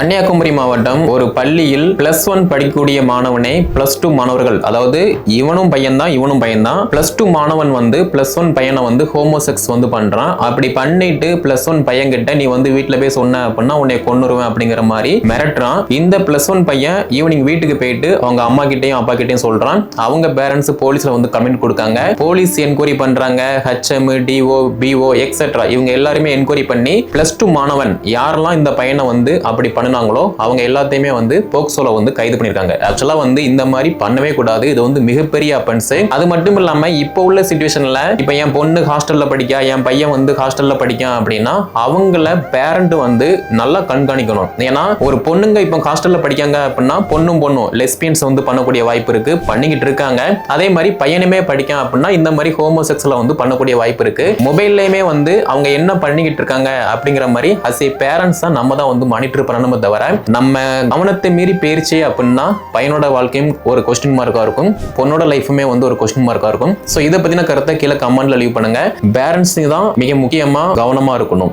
கன்னியாகுமரி மாவட்டம் ஒரு பள்ளியில் பிளஸ் ஒன் படிக்கக்கூடிய மாணவனை பிளஸ் டூ மாணவர்கள். அதாவது இவனும் பையன்தான் இவனும் பையன்தான். பிளஸ் டூ மாணவன் வந்து பிளஸ் ஒன் பையனை வந்து ஹோமோசெக்ஸ் வந்து பண்றான். அப்படி பண்ணிட்டு பிளஸ் ஒன் பையன் கிட்ட நீ வந்து வீட்டுல போய் சொன்ன அப்படின்னா உன்னை கொண்டுருவேன் அப்படிங்கிற மாதிரி மிரட்டுறான். இந்த பிளஸ் ஒன் பையன் ஈவினிங் வீட்டுக்கு போயிட்டு அவங்க அம்மா கிட்டையும் அப்பா கிட்டையும் சொல்றான். அவங்க பேரண்ட்ஸ் போலீஸ்ல வந்து கமெண்ட் கொடுக்காங்க. போலீஸ் என்கொயரி பண்றாங்க. ஹெச்எம் டிஓ பிஓ எக்ஸெட்ரா இவங்க எல்லாருமே என்கொயரி பண்ணி பிளஸ் டூ மாணவன் யாரெல்லாம் இந்த பையனை வந்து அப்படி பண்ணினாங்களோ அவங்க எல்லாத்தையுமே வந்து போக்சோல வந்து கைது பண்ணிருக்காங்க ஆக்சுவலா வந்து இந்த மாதிரி பண்ணவே கூடாது. இது வந்து மிகப்பெரிய அப்பன்ஸ் அது மட்டும் இல்லாம இப்போ உள்ள சுச்சுவேஷன்ல இப்ப என் பொண்ணு ஹாஸ்டல்ல படிக்கா என் பையன் வந்து ஹாஸ்டல்ல படிக்கா அப்படின்னா அவங்கள பேரண்ட் வந்து நல்லா கண்காணிக்கணும். ஏன்னா ஒரு பொண்ணுங்க இப்போ ஹாஸ்டல்ல படிக்காங்க அப்படின்னா பொண்ணும் பொண்ணும் லெஸ்பியன்ஸ் வந்து பண்ணக்கூடிய வாய்ப்பு இருக்கு. பண்ணிக்கிட்டு இருக்காங்க. அதே மாதிரி பையனுமே படிக்கான் அப்படின்னா இந்த மாதிரி ஹோமோசெக்ஸ்ல வந்து பண்ணக்கூடிய வாய்ப்பு இருக்கு. மொபைல்லையுமே வந்து அவங்க என்ன பண்ணிக்கிட்டு இருக்காங்க அப்படிங்கிற மாதிரி அஸ் ஏ பேரண்ட்ஸ் தான் நம்ம தான் வந்து மானிட்டர் தவிர நம்ம கவனத்தை மீறி போயிருச்சு அப்படின்னா பையனோட வாழ்க்கையும் ஒரு கொஸ்டின் மார்க்காக இருக்கும். பொண்ணோட லைஃபுமே வந்து ஒரு கொஸ்டின் மார்க்காக இருக்கும். ஸோ இதை பற்றின கருத்தை கீழே கமெண்ட்ல லீவ் பண்ணுங்க. பேரண்ட்ஸ் தான் மிக முக்கியமாக கவனமாக இருக்கணும்.